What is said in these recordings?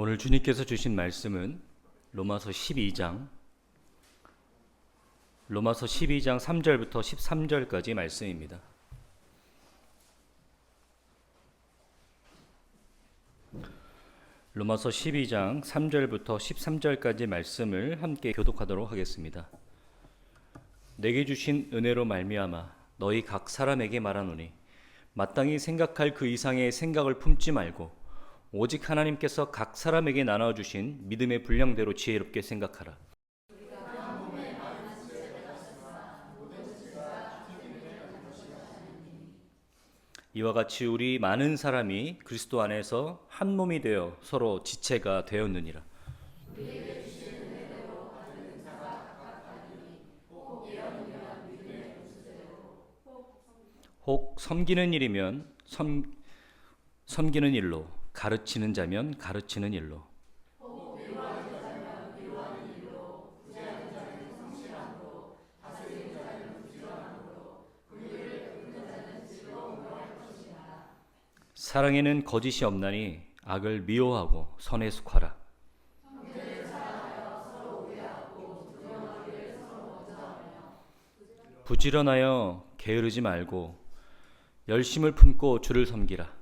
오늘 주님께서 주신 말씀은 로마서 12장 로마서 12장 3절부터 13절까지 말씀입니다. 로마서 12장 3절부터 13절까지 말씀을 함께 교독하도록 하겠습니다. 내게 주신 은혜로 말미암아 너희 각 사람에게 말하노니 마땅히 생각할 그 이상의 생각을 품지 말고 오직 하나님께서 각 사람에게 나눠 주신 믿음의 분량대로 지혜롭게 생각하라. 이와 같이 우리 많은 사람이 그리스도 안에서 한 몸이 되어 서로 지체가 되었느니라. 혹 섬기는 일이면 섬, 섬기는 일로 가르치는 자면 가르치는 일로 사랑에는 거짓이 없나니 악을 미워하고 선에 속하라. 부지런하여 게으르지 말고 열심을 품고 주를 섬기라.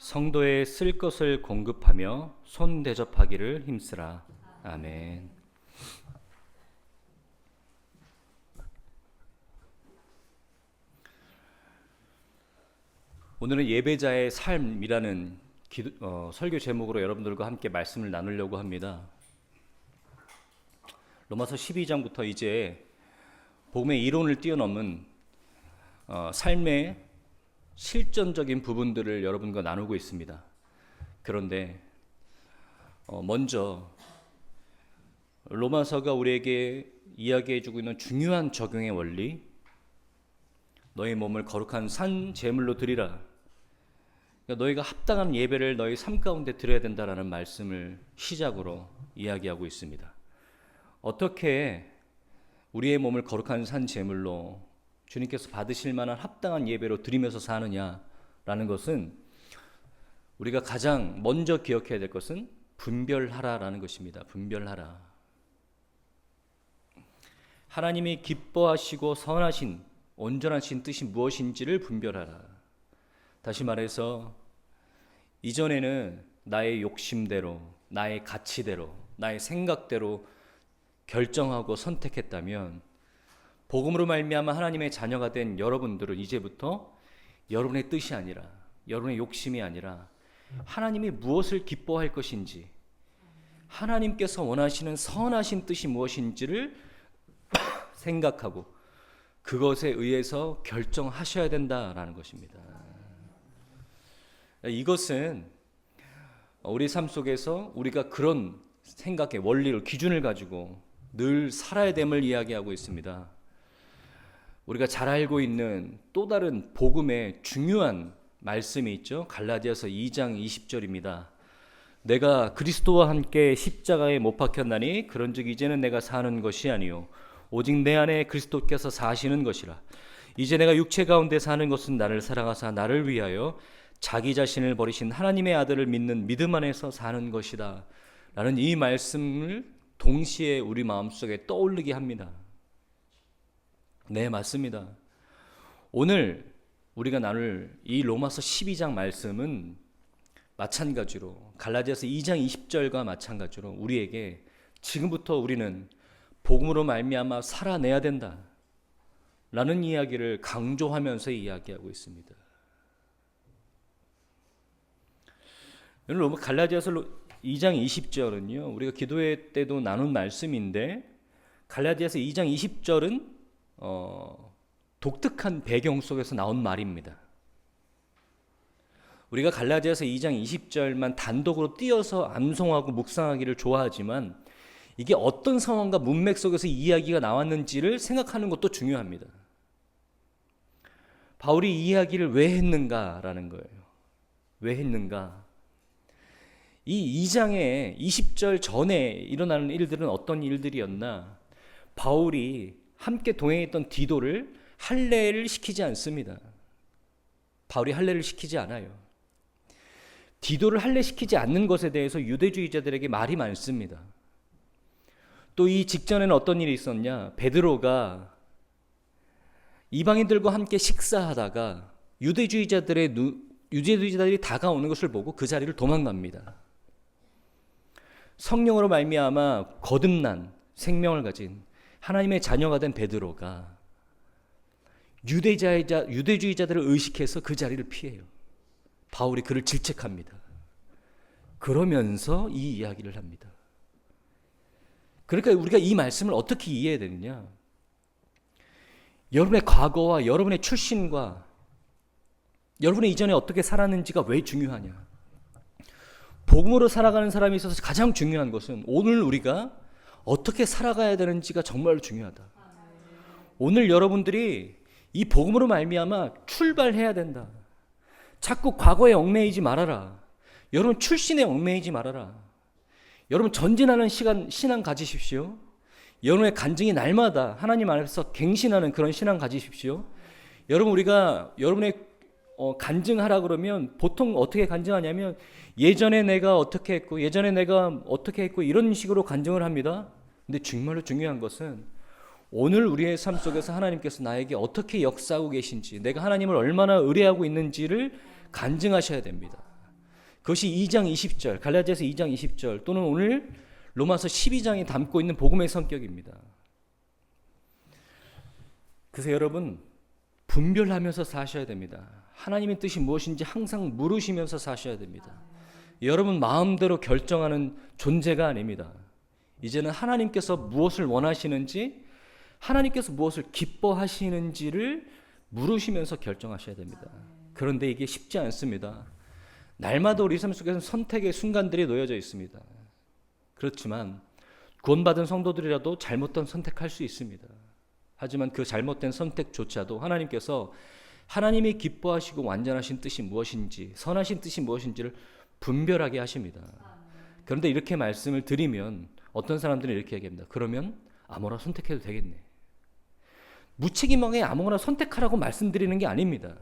성도에 쓸 것을 공급하며 손 대접하기를 힘쓰라. 아멘. 오늘은 예배자의 삶이라는 기도, 어, 설교 제목으로 여러분들과 함께 말씀을 나누려고 합니다. 로마서 12장부터 이제 복음의 이론을 뛰어넘은 어, 삶의 실전적인 부분들을 여러분과 나누고 있습니다. 그런데 어, 먼저 로마서가 우리에게 이야기해주고 있는 중요한 적용의 원리, 너희 몸을 거룩한 산 제물로 드리라. 그러니까 너희가 합당한 예배를 너희 삶 가운데 드려야 된다라는 말씀을 시작으로 이야기하고 있습니다. 어떻게 우리의 몸을 거룩한 산 제물로 주님께서 받으실 만한 합당한 예배로 드리면서 사느냐라는 것은 우리가 가장 먼저 기억해야 될 것은 분별하라라는 것입니다. 분별하라. 하나님이 기뻐하시고 선하신 온전하신 뜻이 무엇인지를 분별하라. 다시 말해서 이전에는 나의 욕심대로, 나의 가치대로, 나의 생각대로 결정하고 선택했다면 복음으로 말미암아 하나님의 자녀가 된 여러분들은 이제부터 여러분의 뜻이 아니라 여러분의 욕심이 아니라 하나님이 무엇을 기뻐할 것인지 하나님께서 원하시는 선하신 뜻이 무엇인지를 생각하고 그것에 의해서 결정하셔야 된다라는 것입니다. 이것은 우리 삶 속에서 우리가 그런 생각의 원리를 기준을 가지고 늘 살아야 됨을 이야기하고 있습니다. 우리가 잘 알고 있는 또 다른 복음의 중요한 말씀이 있죠. 갈라디아서 2장 20절입니다. 내가 그리스도와 함께 십자가에 못 박혔나니 그런즉 이제는 내가 사는 것이 아니요 오직 내 안에 그리스도께서 사시는 것이라. 이제 내가 육체 가운데 사는 것은 나를 사랑하사 나를 위하여 자기 자신을 버리신 하나님의 아들을 믿는 믿음 안에서 사는 것이다. 라는 이 말씀을 동시에 우리 마음속에 떠올리게 합니다. 네, 맞습니다. 오늘 우리가 나눌 이 로마서 12장 말씀은 마찬가지로 갈라디아서 2장 20절과 마찬가지로 우리에게 지금부터 우리는 복음으로 말미암아 살아내야 된다. 라는 이야기를 강조하면서 이야기하고 있습니다. 로마 갈라디아서 2장 20절은요. 우리가 기도회 때도 나눈 말씀인데 갈라디아서 2장 20절은 어, 독특한 배경 속에서 나온 말입니다. 우리가 갈라디아서 2장 20절만 단독으로 띄어서 암송하고 묵상하기를 좋아하지만 이게 어떤 상황과 문맥 속에서 이야기가 나왔는지를 생각하는 것도 중요합니다. 바울이 이 이야기를 왜 했는가라는 거예요. 왜 했는가? 이 2장의 20절 전에 일어나는 일들은 어떤 일들이었나? 바울이 함께 동행했던 디도를 할례를 시키지 않습니다. 바울이 할례를 시키지 않아요. 디도를 할례시키지 않는 것에 대해서 유대주의자들에게 말이 많습니다. 또 이 직전에는 어떤 일이 있었냐? 베드로가 이방인들과 함께 식사하다가 유대주의자들의 누, 유대주의자들이 다가오는 것을 보고 그 자리를 도망갑니다. 성령으로 말미암아 거듭난 생명을 가진 하나님의 자녀가 된 베드로가 유대자이자 유대주의자들을 의식해서 그 자리를 피해요. 바울이 그를 질책합니다. 그러면서 이 이야기를 합니다. 그러니까 우리가 이 말씀을 어떻게 이해해야 되느냐? 여러분의 과거와 여러분의 출신과 여러분의 이전에 어떻게 살았는지가 왜 중요하냐? 복음으로 살아가는 사람이 있어서 가장 중요한 것은 오늘 우리가 어떻게 살아가야 되는지가 정말로 중요하다. 오늘 여러분들이 이 복음으로 말미암아 출발해야 된다. 자꾸 과거에 얽매이지 말아라. 여러분 출신에 얽매이지 말아라. 여러분 전진하는 시간 신앙 가지십시오. 여러분의 간증이 날마다 하나님 안에서 갱신하는 그런 신앙 가지십시오. 여러분 우리가 여러분의 어, 간증하라 그러면 보통 어떻게 간증하냐면 예전에 내가 어떻게 했고 예전에 내가 어떻게 했고 이런 식으로 간증을 합니다. 근데 정말로 중요한 것은 오늘 우리의 삶 속에서 하나님께서 나에게 어떻게 역사하고 계신지 내가 하나님을 얼마나 의뢰하고 있는지를 간증하셔야 됩니다. 그것이 2장 20절 갈라디아서 2장 20절 또는 오늘 로마서 12장이 담고 있는 복음의 성격입니다. 그래서 여러분 분별하면서 사셔야 됩니다. 하나님의 뜻이 무엇인지 항상 물으시면서 사셔야 됩니다. 여러분 마음대로 결정하는 존재가 아닙니다. 이제는 하나님께서 무엇을 원하시는지 하나님께서 무엇을 기뻐하시는지를 물으시면서 결정하셔야 됩니다. 그런데 이게 쉽지 않습니다. 날마다 우리 삶 속에서는 선택의 순간들이 놓여져 있습니다. 그렇지만 구원받은 성도들이라도 잘못된 선택할 수 있습니다. 하지만 그 잘못된 선택조차도 하나님께서 하나님이 기뻐하시고 완전하신 뜻이 무엇인지 선하신 뜻이 무엇인지를 분별하게 하십니다. 그런데 이렇게 말씀을 드리면 어떤 사람들은 이렇게 얘기합니다. 그러면 아무나 선택해도 되겠네. 무책임하게 아무거나 선택하라고 말씀드리는 게 아닙니다.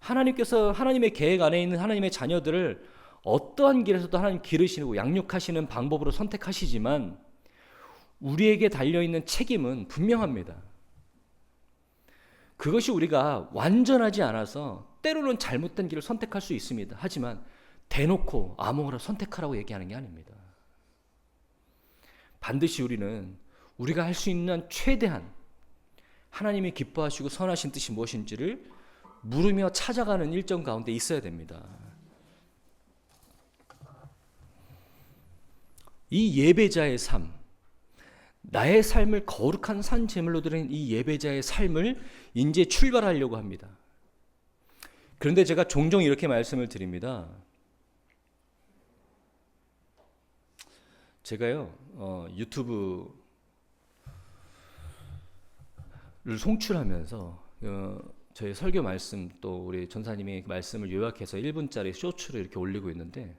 하나님께서 하나님의 계획 안에 있는 하나님의 자녀들을 어떠한 길에서도 하나님 기르시고 양육하시는 방법으로 선택하시지만 우리에게 달려 있는 책임은 분명합니다. 그것이 우리가 완전하지 않아서 때로는 잘못된 길을 선택할 수 있습니다. 하지만 대놓고 아무거나 선택하라고 얘기하는 게 아닙니다. 반드시 우리는 우리가 할 수 있는 최대한 하나님이 기뻐하시고 선하신 뜻이 무엇인지를 물으며 찾아가는 일정 가운데 있어야 됩니다. 이 예배자의 삶, 나의 삶을 거룩한 산 제물로 드린 이 예배자의 삶을 이제 출발하려고 합니다. 그런데 제가 종종 이렇게 말씀을 드립니다. 제가요 어, 유튜브를 송출하면서 어, 저희 설교 말씀 또 우리 전사님의 말씀을 요약해서 1분짜리 쇼츠를 이렇게 올리고 있는데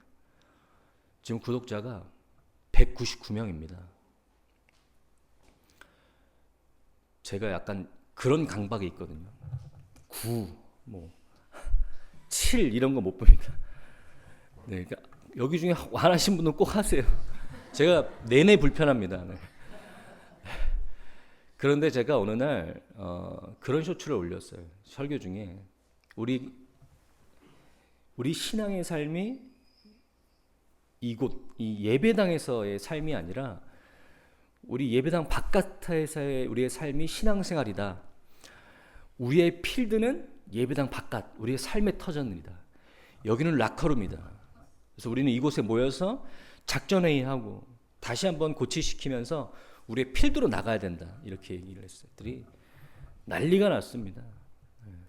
지금 구독자가 199명입니다. 제가 약간 그런 강박이 있거든요. 9, 뭐, 7 이런 거 못 봅니다. 네, 그러니까 여기 중에 원하신 분은 꼭 하세요. 제가 내내 불편합니다. 네. 그런데 제가 어느 날 어, 그런 쇼츠를 올렸어요. 설교 중에 우리 우리 신앙의 삶이 이곳 이 예배당에서의 삶이 아니라 우리 예배당 바깥에서의 우리의 삶이 신앙생활이다. 우리의 필드는 예배당 바깥, 우리의 삶의 터전입니다. 여기는 라커룸이다. 그래서 우리는 이곳에 모여서 작전회의하고 다시 한번 고치시키면서 우리의 필드로 나가야 된다. 이렇게 얘기를 했어요. 들이 난리가 났습니다.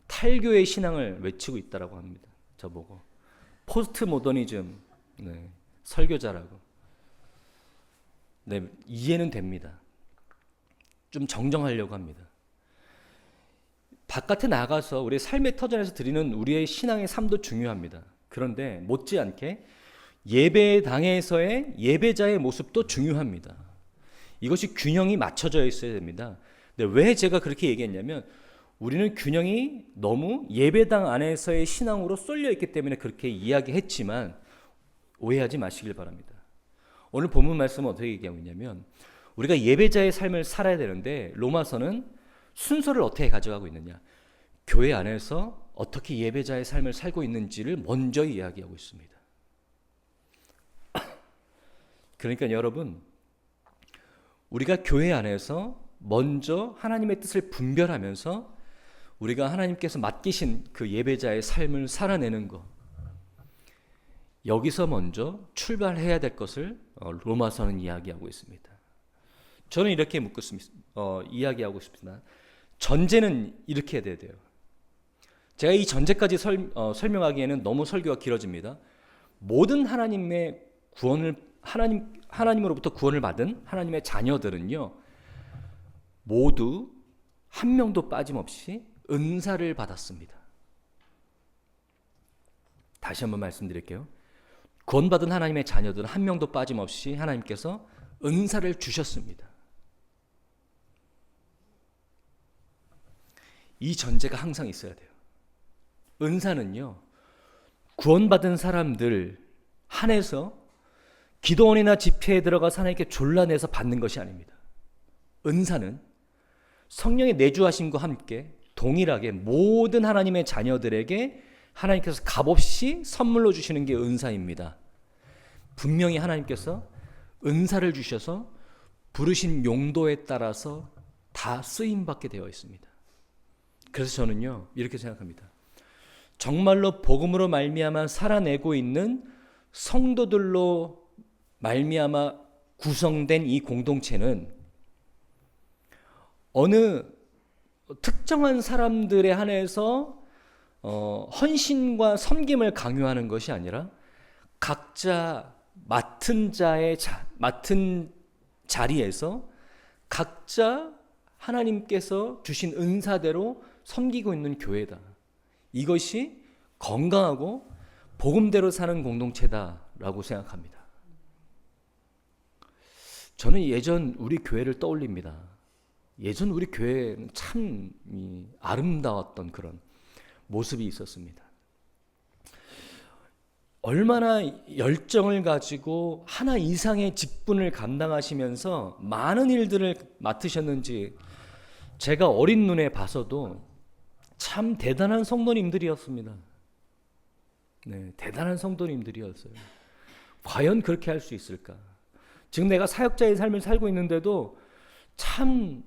탈교의 신앙을 외치고 있다라고 합니다. 저보고 포스트 모더니즘 네, 설교자라고. 네, 이해는 됩니다. 좀 정정하려고 합니다. 바깥에 나가서 우리의 삶의 터전에서 드리는 우리의 신앙의 삶도 중요합니다. 그런데 못지않게 예배당에서의 예배자의 모습도 중요합니다. 이것이 균형이 맞춰져 있어야 됩니다. 근데 왜 제가 그렇게 얘기했냐면 우리는 균형이 너무 예배당 안에서의 신앙으로 쏠려 있기 때문에 그렇게 이야기했지만 오해하지 마시길 바랍니다. 오늘 본문 말씀은 어떻게 얘기하고 있냐면 우리가 예배자의 삶을 살아야 되는데 로마서는 순서를 어떻게 가져가고 있느냐? 교회 안에서 어떻게 예배자의 삶을 살고 있는지를 먼저 이야기하고 있습니다. 그러니까 여러분 우리가 교회 안에서 먼저 하나님의 뜻을 분별하면서 우리가 하나님께서 맡기신 그 예배자의 삶을 살아내는 것 여기서 먼저 출발해야 될 것을 어, 로마서는 이야기하고 있습니다. 저는 이렇게 묻고. 어, 이야기하고 싶습니다. 전제는 이렇게 돼야 돼요. 제가 이 전제까지 설, 어, 설명하기에는 너무 설교가 길어집니다. 모든 하나님의 구원을 하나님 하나님으로부터 구원을 받은 하나님의 자녀들은요 모두 한 명도 빠짐없이 은사를 받았습니다. 다시 한번 말씀드릴게요. 구원받은 하나님의 자녀들은 한 명도 빠짐없이 하나님께서 은사를 주셨습니다. 이 전제가 항상 있어야 돼요. 은사는요, 구원받은 사람들 한해서 기도원이나 집회에 들어가 하나님께 졸라내서 받는 것이 아닙니다. 은사는 성령의 내주하심과 함께 동일하게 모든 하나님의 자녀들에게 하나님께서 값없이 선물로 주시는 게 은사입니다. 분명히 하나님께서 은사를 주셔서 부르신 용도에 따라서 다 쓰임 받게 되어 있습니다. 그래서 저는요 이렇게 생각합니다. 정말로 복음으로 말미암아 살아내고 있는 성도들로 말미암아 구성된 이 공동체는 어느 특정한 사람들에 한해서 어, 헌신과 섬김을 강요하는 것이 아니라 각자 맡은 자의 자, 맡은 자리에서 각자 하나님께서 주신 은사대로 섬기고 있는 교회다. 이것이 건강하고 복음대로 사는 공동체다라고 생각합니다. 저는 예전 우리 교회를 떠올립니다. 예전 우리 교회는 참 아름다웠던 그런 모습이 있었습니다. 얼마나 열정을 가지고 하나 이상의 직분을 감당하시면서 많은 일들을 맡으셨는지 제가 어린 눈에 봐서도 참 대단한 성도님들이었습니다. 네, 대단한 성도님들이었어요. 과연 그렇게 할 수 있을까? 지금 내가 사역자의 삶을 살고 있는데도 참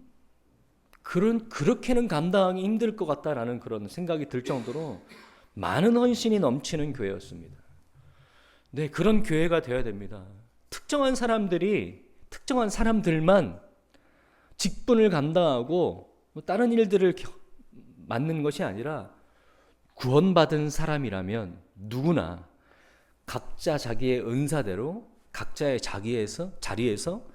그런 그렇게는 감당하기 힘들 것 같다라는 그런 생각이 들 정도로 많은 헌신이 넘치는 교회였습니다. 네, 그런 교회가 되어야 됩니다. 특정한 사람들이 특정한 사람들만 직분을 감당하고 뭐 다른 일들을 맡는 것이 아니라 구원받은 사람이라면 누구나 각자 자기의 은사대로 각자의 자기에서 자리에서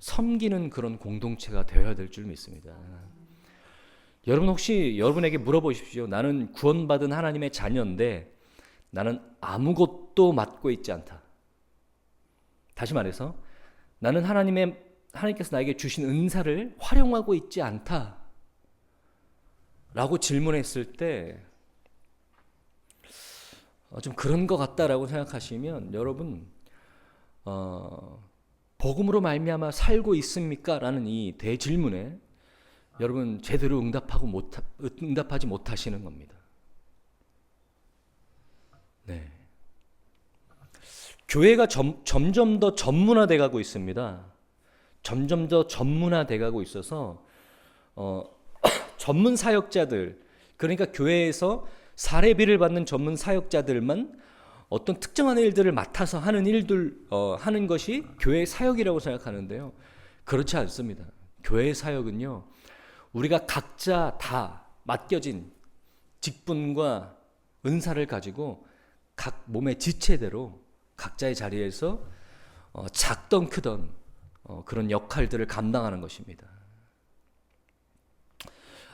섬기는 그런 공동체가 되어야 될 줄 믿습니다. 여러분 혹시 여러분에게 물어보십시오. 나는 구원받은 하나님의 자녀인데 나는 아무것도 맡고 있지 않다. 다시 말해서 나는 하나님의 하나님께서 나에게 주신 은사를 활용하고 있지 않다. 라고 질문했을 때, 어, 좀 그런 것 같다라고 생각하시면 여러분, 어, 복음으로 말미암아 살고 있습니까? 라는 이 대질문에 여러분 제대로 응답하고 못 응답하지 못하시는 겁니다. 네. 교회가 점, 점점 더 전문화돼 가고 있습니다. 점점 더 전문화돼 가고 있어서 어, 전문 사역자들 그러니까 교회에서 사례비를 받는 전문 사역자들만 어떤 특정한 일들을 맡아서 하는 일들 어, 하는 것이 교회 사역이라고 생각하는데요. 그렇지 않습니다. 교회 사역은요. 우리가 각자 다 맡겨진 직분과 은사를 가지고 각 몸의 지체대로 각자의 자리에서 어, 작던 크던 어, 그런 역할들을 감당하는 것입니다.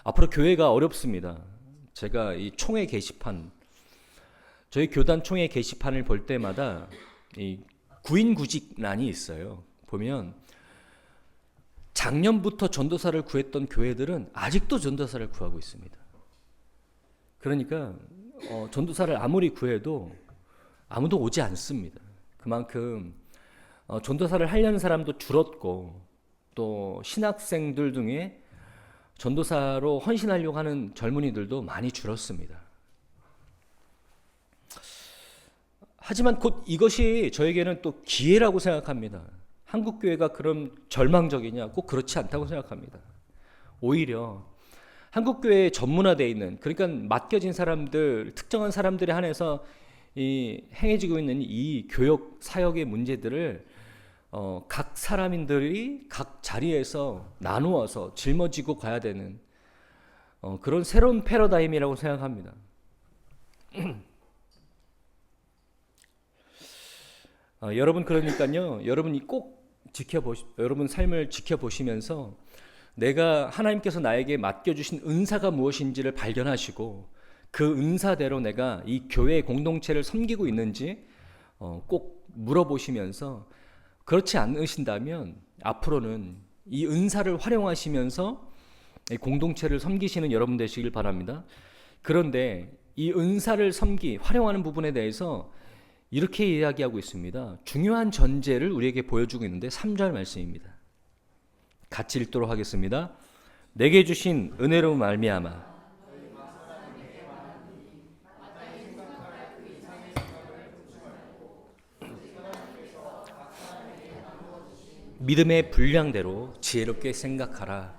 앞으로 교회가 어렵습니다. 제가 이 총회 게시판 저희 교단 총회 게시판을 볼 때마다 이 구인구직란이 있어요. 보면 작년부터 전도사를 구했던 교회들은 아직도 전도사를 구하고 있습니다. 그러니까 어, 전도사를 아무리 구해도 아무도 오지 않습니다. 그만큼 어, 전도사를 하려는 사람도 줄었고 또 신학생들 중에 전도사로 헌신하려고 하는 젊은이들도 많이 줄었습니다. 하지만 곧 이것이 저에게는 또 기회라고 생각합니다. 한국 교회가 그럼 절망적이냐? 꼭 그렇지 않다고 생각합니다. 오히려 한국 교회에 전문화되어 있는 그러니까 맡겨진 사람들 특정한 사람들에 한해서 이 행해지고 있는 이 교역 사역의 문제들을 어, 각 사람인들이 각 자리에서 나누어서 짊어지고 가야 되는 어, 그런 새로운 패러다임이라고 생각합니다. 어, 여러분 그러니까요. 여러분이 꼭 지켜보시 여러분 삶을 지켜보시면서 내가 하나님께서 나에게 맡겨 주신 은사가 무엇인지를 발견하시고 그 은사대로 내가 이 교회 공동체를 섬기고 있는지 어, 꼭 물어보시면서 그렇지 않으신다면 앞으로는 이 은사를 활용하시면서 이 공동체를 섬기시는 여러분 되시길 바랍니다. 그런데 이 은사를 섬기 활용하는 부분에 대해서 이렇게 이야기하고 있습니다. 중요한 전제를 우리에게 보여주고 있는데 3절 말씀입니다. 같이 읽도록 하겠습니다. 내게 주신 은혜로 말미암아 믿음의 분량대로 지혜롭게 생각하라.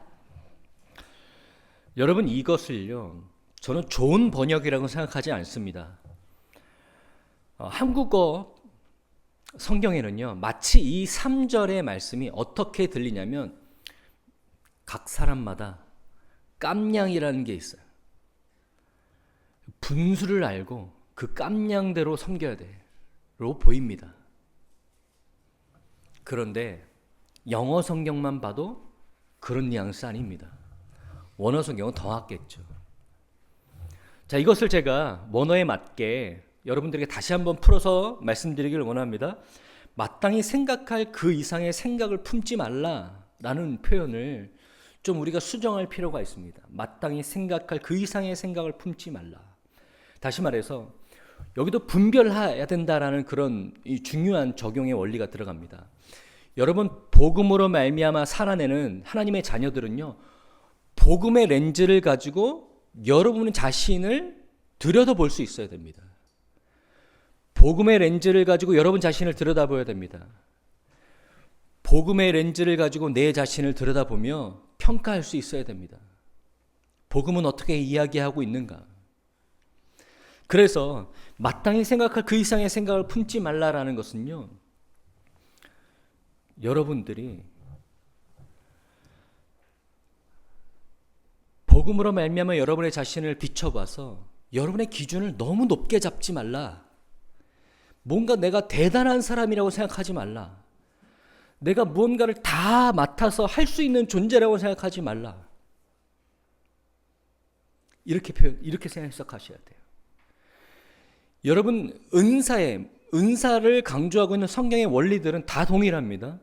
여러분 이것을요. 저는 좋은 번역이라고 생각하지 않습니다. 어, 한국어 성경에는요. 마치 이 3절의 말씀이 어떻게 들리냐면 각 사람마다 깜냥이라는 게 있어요. 분수를 알고 그 깜냥대로 섬겨야 돼 로 보입니다. 그런데 영어 성경만 봐도 그런 뉘앙스 아닙니다. 원어 성경은 더 낫겠죠. 자, 이것을 제가 원어에 맞게 여러분들에게 다시 한번 풀어서 말씀드리기를 원합니다. 마땅히 생각할 그 이상의 생각을 품지 말라라는 표현을 좀 우리가 수정할 필요가 있습니다. 마땅히 생각할 그 이상의 생각을 품지 말라. 다시 말해서 여기도 분별해야 된다라는 그런 중요한 적용의 원리가 들어갑니다. 여러분 복음으로 말미암아 살아내는 하나님의 자녀들은요. 복음의 렌즈를 가지고 여러분 자신을 들여다볼 수 있어야 됩니다. 복음의 렌즈를 가지고 여러분 자신을 들여다봐야 됩니다. 복음의 렌즈를 가지고 내 자신을 들여다보며 평가할 수 있어야 됩니다. 복음은 어떻게 이야기하고 있는가? 그래서 마땅히 생각할 그 이상의 생각을 품지 말라라는 것은요. 여러분들이 복음으로 말미암아 여러분의 자신을 비춰봐서 여러분의 기준을 너무 높게 잡지 말라. 뭔가 내가 대단한 사람이라고 생각하지 말라. 내가 무언가를 다 맡아서 할 수 있는 존재라고 생각하지 말라. 이렇게 표현, 이렇게 생각하셔야 돼요. 여러분, 은사에, 은사를 강조하고 있는 성경의 원리들은 다 동일합니다.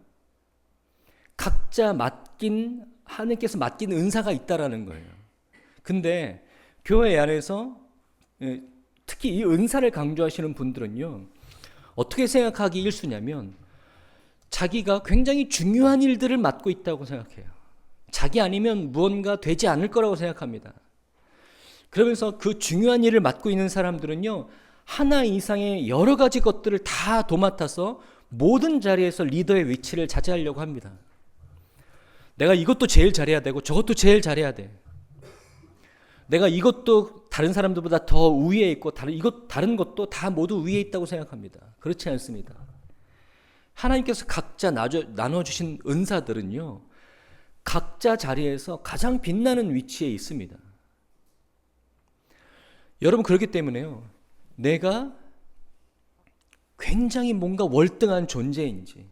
각자 맡긴, 하나님께서 맡긴 은사가 있다라는 거예요. 근데 교회 안에서 예, 특히 이 은사를 강조하시는 분들은요, 어떻게 생각하기 일수냐면, 자기가 굉장히 중요한 일들을 맡고 있다고 생각해요. 자기 아니면 무언가 되지 않을 거라고 생각합니다. 그러면서 그 중요한 일을 맡고 있는 사람들은요, 하나 이상의 여러 가지 것들을 다 도맡아서 모든 자리에서 리더의 위치를 차지하려고 합니다. 내가 이것도 제일 잘해야 되고 저것도 제일 잘해야 돼. 내가 이것도 다른 사람들보다 더 위에 있고 다른 이것 다른 것도 다 모두 위에 있다고 생각합니다. 그렇지 않습니다. 하나님께서 각자 나눠 주신 은사들은요. 각자 자리에서 가장 빛나는 위치에 있습니다. 여러분 그렇기 때문에요. 내가 굉장히 뭔가 월등한 존재인지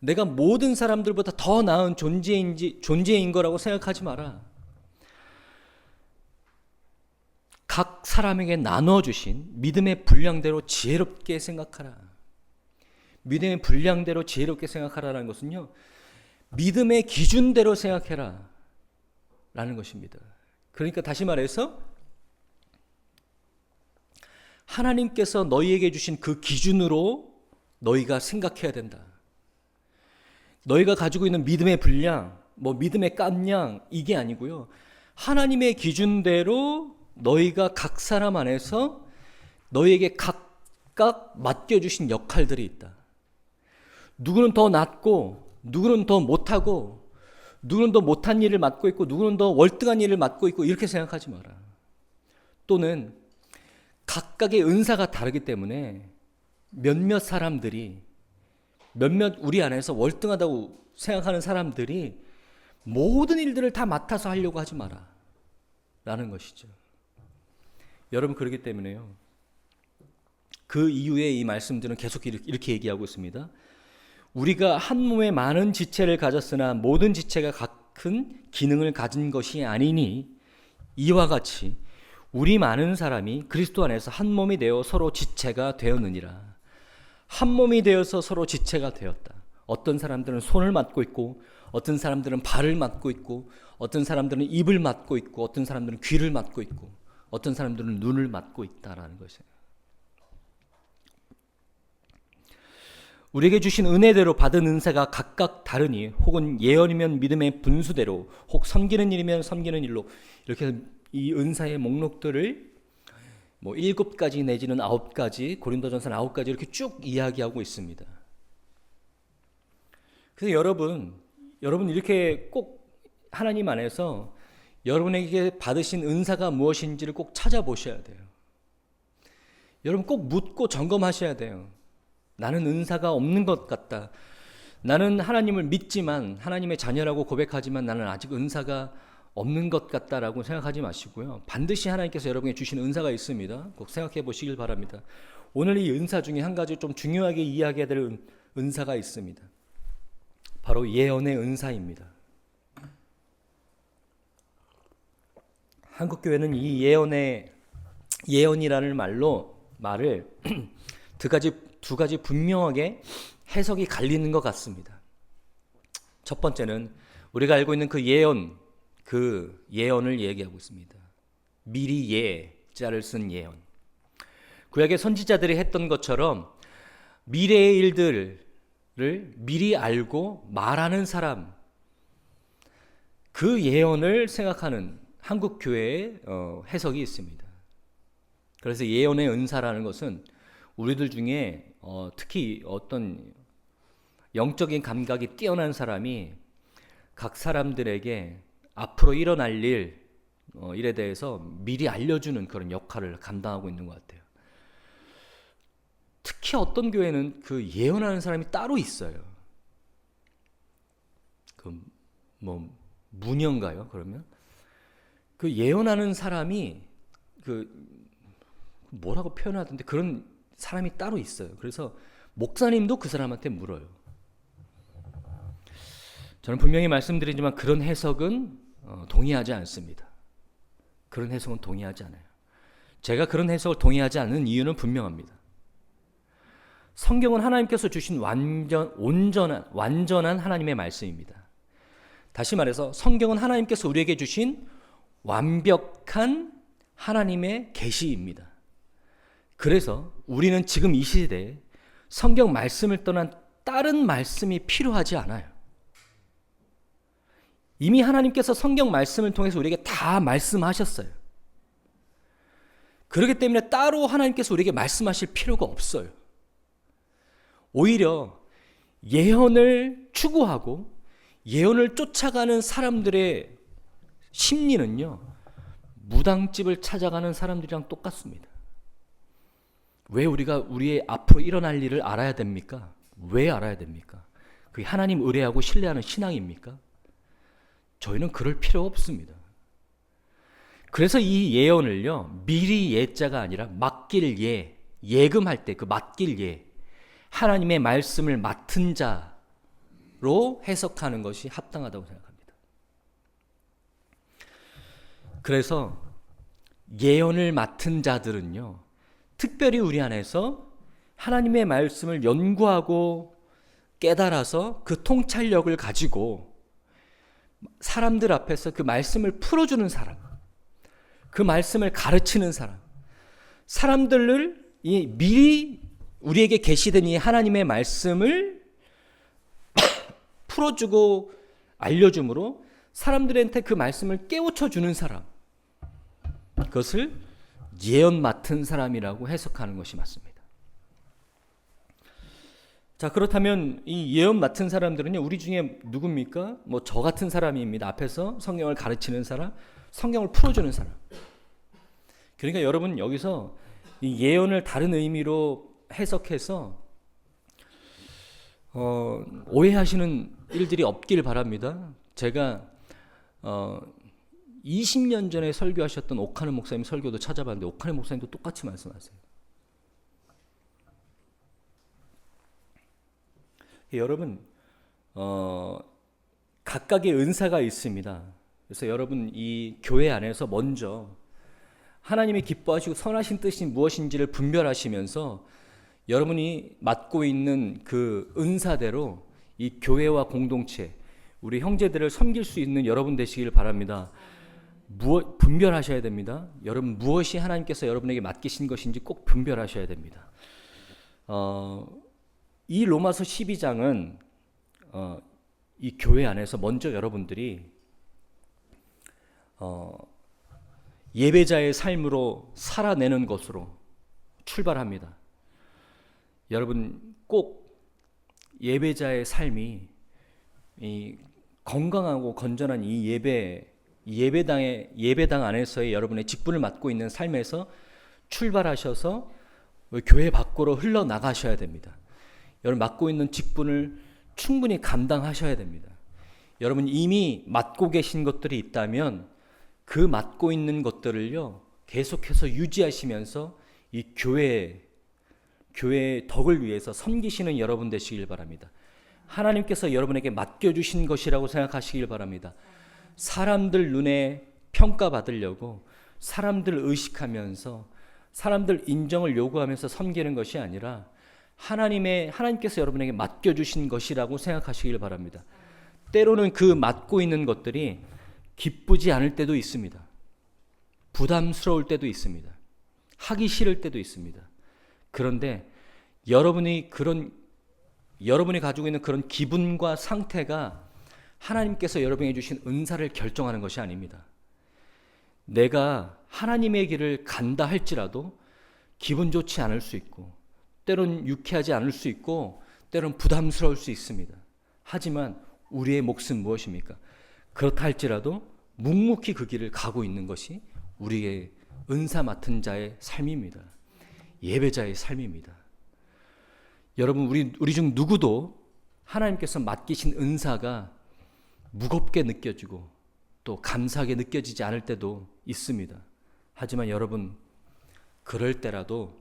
내가 모든 사람들보다 더 나은 존재인지 존재인 거라고 생각하지 마라. 각 사람에게 나눠 주신 믿음의 분량대로 지혜롭게 생각하라. 믿음의 분량대로 지혜롭게 생각하라는 것은요. 믿음의 기준대로 생각해라. 라는 것입니다. 그러니까 다시 말해서 하나님께서 너희에게 주신 그 기준으로 너희가 생각해야 된다. 너희가 가지고 있는 믿음의 분량, 뭐 믿음의 깜냥 이게 아니고요. 하나님의 기준대로 너희가 각 사람 안에서 너희에게 각각 맡겨주신 역할들이 있다. 누구는 더 낫고, 누구는 더 못하고, 누구는 더 못한 일을 맡고 있고, 누구는 더 월등한 일을 맡고 있고, 이렇게 생각하지 마라. 또는 각각의 은사가 다르기 때문에 몇몇 사람들이, 몇몇 우리 안에서 월등하다고 생각하는 사람들이 모든 일들을 다 맡아서 하려고 하지 마라. 라는 것이죠. 여러분, 그렇기 때문에요. 그 이후에 이 말씀들은 계속 이렇게 얘기하고 있습니다. 우리가 한 몸에 많은 지체를 가졌으나 모든 지체가 같은 기능을 가진 것이 아니니 이와 같이 우리 많은 사람이 그리스도 안에서 한 몸이 되어 서로 지체가 되었느니라. 한 몸이 되어서 서로 지체가 되었다. 어떤 사람들은 손을 맡고 있고 어떤 사람들은 발을 맡고 있고 어떤 사람들은 입을 맡고 있고 어떤 사람들은 귀를 맡고 있고 어떤 사람들은 눈을 맡고 있다라는 것이에요. 우리에게 주신 은혜대로 받은 은사가 각각 다르니 혹은 예언이면 믿음의 분수대로 혹 섬기는 일이면 섬기는 일로 이렇게 이 은사의 목록들을 뭐 일곱 가지 내지는 아홉 가지 고린도전서 아홉 가지 이렇게 쭉 이야기하고 있습니다. 그래서 여러분 여러분 이렇게 꼭 하나님 안에서 여러분에게 받으신 은사가 무엇인지를 꼭 찾아보셔야 돼요. 여러분 꼭 묻고 점검하셔야 돼요. 나는 은사가 없는 것 같다. 나는 하나님을 믿지만 하나님의 자녀라고 고백하지만 나는 아직 은사가 없는 것 같다라고 생각하지 마시고요. 반드시 하나님께서 여러분에게 주신 은사가 있습니다. 꼭 생각해 보시길 바랍니다. 오늘 이 은사 중에 한 가지 좀 중요하게 이야기해야 될 은사가 있습니다. 바로 예언의 은사입니다. 한국 교회는 이 예언의 예언이라는 말로 말을 두 가지 두 가지 분명하게 해석이 갈리는 것 같습니다. 첫 번째는 우리가 알고 있는 그 예언, 그 예언을 얘기하고 있습니다. 미리 예자를 쓴 예언. 구약의 선지자들이 했던 것처럼 미래의 일들을 미리 알고 말하는 사람, 그 예언을 생각하는 한국 교회의 어, 해석이 있습니다. 그래서 예언의 은사라는 것은 우리들 중에 어, 특히 어떤 영적인 감각이 뛰어난 사람이 각 사람들에게 앞으로 일어날 일, 어, 일에 대해서 미리 알려주는 그런 역할을 감당하고 있는 것 같아요. 특히 어떤 교회는 그 예언하는 사람이 따로 있어요. 그뭐 무녀인가요? 그러면 그 예언하는 사람이 그 뭐라고 표현하던데 그런 사람이 따로 있어요. 그래서 목사님도 그 사람한테 물어요. 저는 분명히 말씀드리지만 그런 해석은 어, 동의하지 않습니다. 그런 해석은 동의하지 않아요. 제가 그런 해석을 동의하지 않는 이유는 분명합니다. 성경은 하나님께서 주신 완전 온전한 완전한 하나님의 말씀입니다. 다시 말해서 성경은 하나님께서 우리에게 주신 완벽한 하나님의 계시입니다. 그래서 우리는 지금 이 시대에 성경 말씀을 떠난 다른 말씀이 필요하지 않아요. 이미 하나님께서 성경 말씀을 통해서 우리에게 다 말씀하셨어요. 그렇기 때문에 따로 하나님께서 우리에게 말씀하실 필요가 없어요. 오히려 예언을 추구하고 예언을 쫓아가는 사람들의 심리는요, 무당집을 찾아가는 사람들이랑 똑같습니다. 왜 우리가 우리의 앞으로 일어날 일을 알아야 됩니까? 왜 알아야 됩니까? 그게 하나님 의뢰하고 신뢰하는 신앙입니까? 저희는 그럴 필요 없습니다. 그래서 이 예언을요, 미리 예자가 아니라 맡길 예, 예금할 때 그 맡길 예, 하나님의 말씀을 맡은 자로 해석하는 것이 합당하다고 생각합니다. 그래서 예언을 맡은 자들은요, 특별히 우리 안에서 하나님의 말씀을 연구하고 깨달아서 그 통찰력을 가지고 사람들 앞에서 그 말씀을 풀어주는 사람, 그 말씀을 가르치는 사람, 사람들을 이 미리 우리에게 계시된 이 하나님의 말씀을 풀어주고 알려줌으로 사람들한테 그 말씀을 깨우쳐 주는 사람. 그것을 예언 맡은 사람이라고 해석하는 것이 맞습니다. 자, 그렇다면 이 예언 맡은 사람들은요, 우리 중에 누굽니까? 뭐 저 같은 사람입니다. 앞에서 성경을 가르치는 사람, 성경을 풀어주는 사람. 그러니까 여러분 여기서 이 예언을 다른 의미로 해석해서 어, 오해하시는 일들이 없길 바랍니다. 제가 어, 20년 전에 설교하셨던 오카는 목사님 설교도 찾아봤는데 오카는 목사님도 똑같이 말씀하세요. 여러분 어, 각각의 은사가 있습니다. 그래서 여러분 이 교회 안에서 먼저 하나님이 기뻐하시고 선하신 뜻이 무엇인지를 분별하시면서 여러분이 맡고 있는 그 은사대로 이 교회와 공동체 우리 형제들을 섬길 수 있는 여러분 되시길 바랍니다. 무엇 분별하셔야 됩니다. 여러분 무엇이 하나님께서 여러분에게 맡기신 것인지 꼭 분별하셔야 됩니다. 어, 이 로마서 12장은 어, 이 교회 안에서 먼저 여러분들이 어, 예배자의 삶으로 살아내는 것으로 출발합니다. 여러분 꼭 예배자의 삶이 이 건강하고 건전한 이 예배 예배당의 예배당 안에서의 여러분의 직분을 맡고 있는 삶에서 출발하셔서 교회 밖으로 흘러 나가셔야 됩니다. 여러분 맡고 있는 직분을 충분히 감당하셔야 됩니다. 여러분 이미 맡고 계신 것들이 있다면 그 맡고 있는 것들을요 계속해서 유지하시면서 이 교회 교회의 덕을 위해서 섬기시는 여러분 되시길 바랍니다. 하나님께서 여러분에게 맡겨주신 것이라고 생각하시길 바랍니다. 사람들 눈에 평가받으려고 사람들 의식하면서 사람들 인정을 요구하면서 섬기는 것이 아니라 하나님의 하나님께서 여러분에게 맡겨 주신 것이라고 생각하시길 바랍니다. 때로는 그 맡고 있는 것들이 기쁘지 않을 때도 있습니다. 부담스러울 때도 있습니다. 하기 싫을 때도 있습니다. 그런데 여러분이 그런 여러분이 가지고 있는 그런 기분과 상태가 하나님께서 여러분에게 주신 은사를 결정하는 것이 아닙니다. 내가 하나님의 길을 간다 할지라도 기분 좋지 않을 수 있고 때론 유쾌하지 않을 수 있고 때론 부담스러울 수 있습니다. 하지만 우리의 몫은 무엇입니까? 그렇다 할지라도 묵묵히 그 길을 가고 있는 것이 우리의 은사 맡은 자의 삶입니다. 예배자의 삶입니다. 여러분 우리 우리 중 누구도 하나님께서 맡기신 은사가 무겁게 느껴지고 또 감사하게 느껴지지 않을 때도 있습니다. 하지만 여러분 그럴 때라도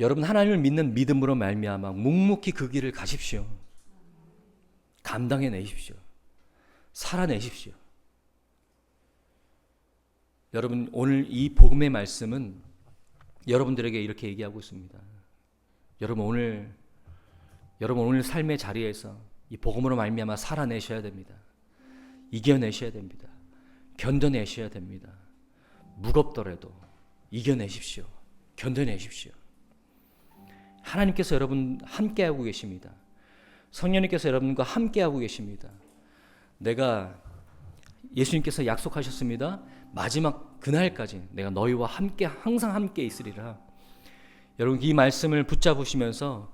여러분 하나님을 믿는 믿음으로 말미암아 묵묵히 그 길을 가십시오. 감당해 내십시오. 살아내십시오. 여러분 오늘 이 복음의 말씀은 여러분들에게 이렇게 얘기하고 있습니다. 여러분 오늘 여러분 오늘 삶의 자리에서 이 복음으로 말미암아 살아내셔야 됩니다. 이겨내셔야 됩니다. 견뎌내셔야 됩니다. 무겁더라도 이겨내십시오. 견뎌내십시오. 하나님께서 여러분 함께하고 계십니다. 성령님께서 여러분과 함께하고 계십니다. 내가 예수님께서 약속하셨습니다. 마지막 그날까지 내가 너희와 함께 항상 함께 있으리라. 여러분 이 말씀을 붙잡으시면서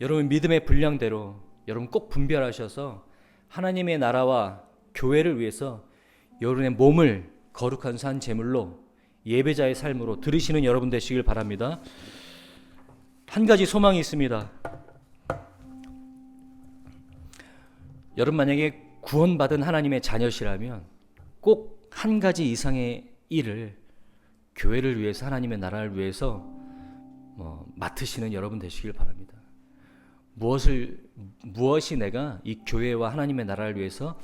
여러분 믿음의 분량대로 여러분 꼭 분별하셔서 하나님의 나라와 교회를 위해서 여러분의 몸을 거룩한 산 제물로 예배자의 삶으로 들으시는 여러분 되시길 바랍니다. 한 가지 소망이 있습니다. 여러분 만약에 구원받은 하나님의 자녀시라면 꼭 한 가지 이상의 일을 교회를 위해서 하나님의 나라를 위해서 뭐 맡으시는 여러분 되시길 바랍니다. 무엇을 무엇이 내가 이 교회와 하나님의 나라를 위해서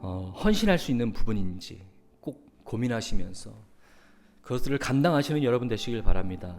어, 헌신할 수 있는 부분인지 꼭 고민하시면서 그것들을 감당하시는 여러분 되시길 바랍니다.